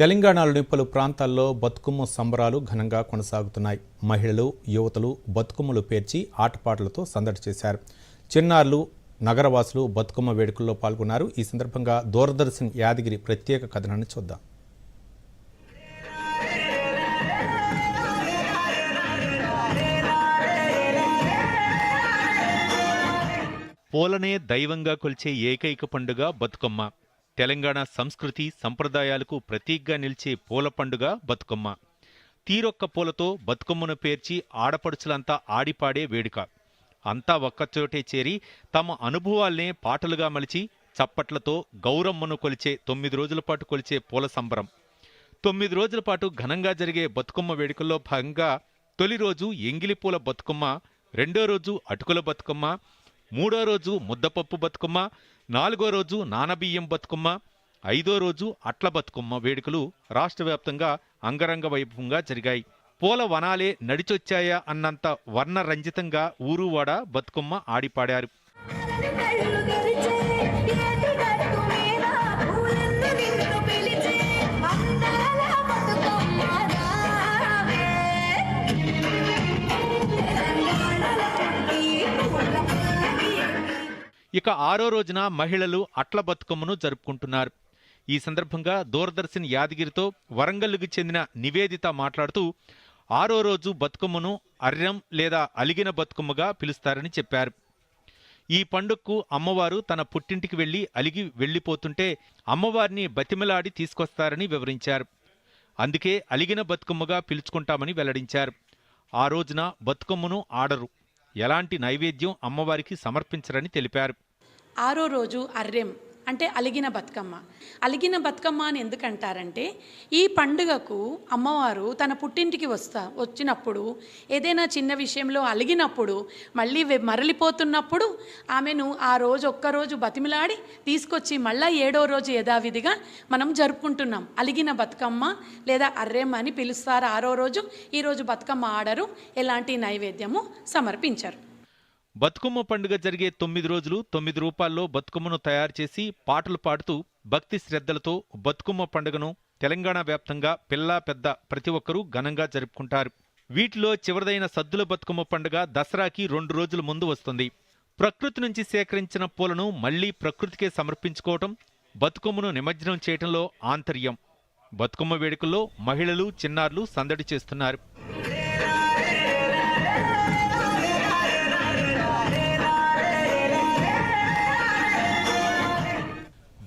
తెలంగాణలోని పలు ప్రాంతాల్లో బతుకమ్మ సంబరాలు ఘనంగా కొనసాగుతున్నాయి. మహిళలు యువతలు బతుకమ్మలు పేర్చి ఆటపాటలతో సందడి చేశారు. చిన్నారులు నగరవాసులు బతుకమ్మ వేడుకల్లో పాల్గొన్నారు. ఈ సందర్భంగా దూరదర్శన్ యాదగిరి ప్రత్యేక కథనాన్ని చూద్దాం. పూలనే దైవంగా కొలిచే ఏకైక పండుగ బతుకమ్మ. తెలంగాణ సంస్కృతి సంప్రదాయాలకు ప్రతీకగా నిలిచే పూల పండుగ బతుకమ్మ. తీరొక్క పూలతో బతుకమ్మను పేర్చి ఆడపడుచులంతా ఆడిపాడే వేడుక. అంతా ఒక్కచోటే చేరి తమ అనుభవాల్నే పాటలుగా మలిచి చప్పట్లతో గౌరమ్మను కొలిచే తొమ్మిది రోజుల పాటు కొలిచే పూల సంబరం. తొమ్మిది రోజుల పాటు ఘనంగా జరిగే బతుకమ్మ వేడుకల్లో భాగంగా తొలి రోజు ఎంగిలిపూల బతుకమ్మ రెండో రోజు అటుకుల బతుకమ్మ మూడో రోజు ముద్దపప్పు బతుకమ్మ నాలుగో రోజు నానబియ్యం బతుకమ్మ ఐదో రోజు అట్ల బతుకమ్మ వేడుకలు రాష్ట్ర వ్యాప్తంగా అంగరంగ వైభవంగా జరిగాయి. పూల వనాలే నడిచొచ్చాయా అన్నంత వర్ణరంజితంగా ఊరువాడ బతుకమ్మ ఆడిపాడారు. ఇక ఆరో రోజున మహిళలు అట్ల బతుకమ్మను జరుపుకుంటున్నారు. ఈ సందర్భంగా దూరదర్శన్ యాదగిరితో వరంగల్కు చెందిన నివేదిత మాట్లాడుతూ ఆరో రోజు బతుకమ్మను అర్రం లేదా అలిగిన బతుకమ్మగా పిలుస్తారని చెప్పారు. ఈ పండుగకు అమ్మవారు తన పుట్టింటికి వెళ్ళి అలిగి వెళ్ళిపోతుంటే అమ్మవారిని బతిమలాడి తీసుకొస్తారని వివరించారు. అందుకే అలిగిన బతుకమ్మగా పిలుచుకుంటామని వెల్లడించారు. ఆ రోజున బతుకమ్మను ఆడరు. ఎలాంటి నైవేద్యం అమ్మవారికి సమర్పించరని తెలిపారు. ఆరో రోజు అర్రెం అంటే అలిగిన బతుకమ్మ. అలిగిన బతుకమ్మ అని ఎందుకంటారంటే ఈ పండుగకు అమ్మవారు తన పుట్టింటికి వస్తా వచ్చినప్పుడు ఏదైనా చిన్న విషయంలో అలిగినప్పుడు మళ్ళీ మరలిపోతున్నప్పుడు ఆమెను ఆ రోజు ఒక్కరోజు బతిమిలాడి తీసుకొచ్చి మళ్ళీ ఏడో రోజు యథావిధిగా మనం జరుపుకుంటున్నాం. అలిగిన బతుకమ్మ లేదా అర్రెం అని పిలుస్తారు. ఆరో రోజు ఈరోజు బతుకమ్మ ఆడరు. ఎలాంటి నైవేద్యము సమర్పించరు. బతుకమ్మ పండుగ జరిగే తొమ్మిది రోజులు తొమ్మిది రూపాల్లో బతుకమ్మను తయారు చేసి పాటలు పాడుతూ భక్తి శ్రద్ధలతో బతుకమ్మ పండుగను తెలంగాణ వ్యాప్తంగా పిల్లా పెద్ద ప్రతి ఒక్కరూ ఘనంగా జరుపుకుంటారు. వీటిలో చివరిదైన సద్దుల బతుకమ్మ పండుగ దసరాకి రెండు రోజుల ముందు వస్తుంది. ప్రకృతి నుంచి సేకరించిన పూలను మళ్ళీ ప్రకృతికే సమర్పించుకోవటం బతుకమ్మను నిమజ్జనం చేయటంలో ఆంతర్యం. బతుకమ్మ వేడుకల్లో మహిళలు చిన్నారులు సందడి చేస్తున్నారు.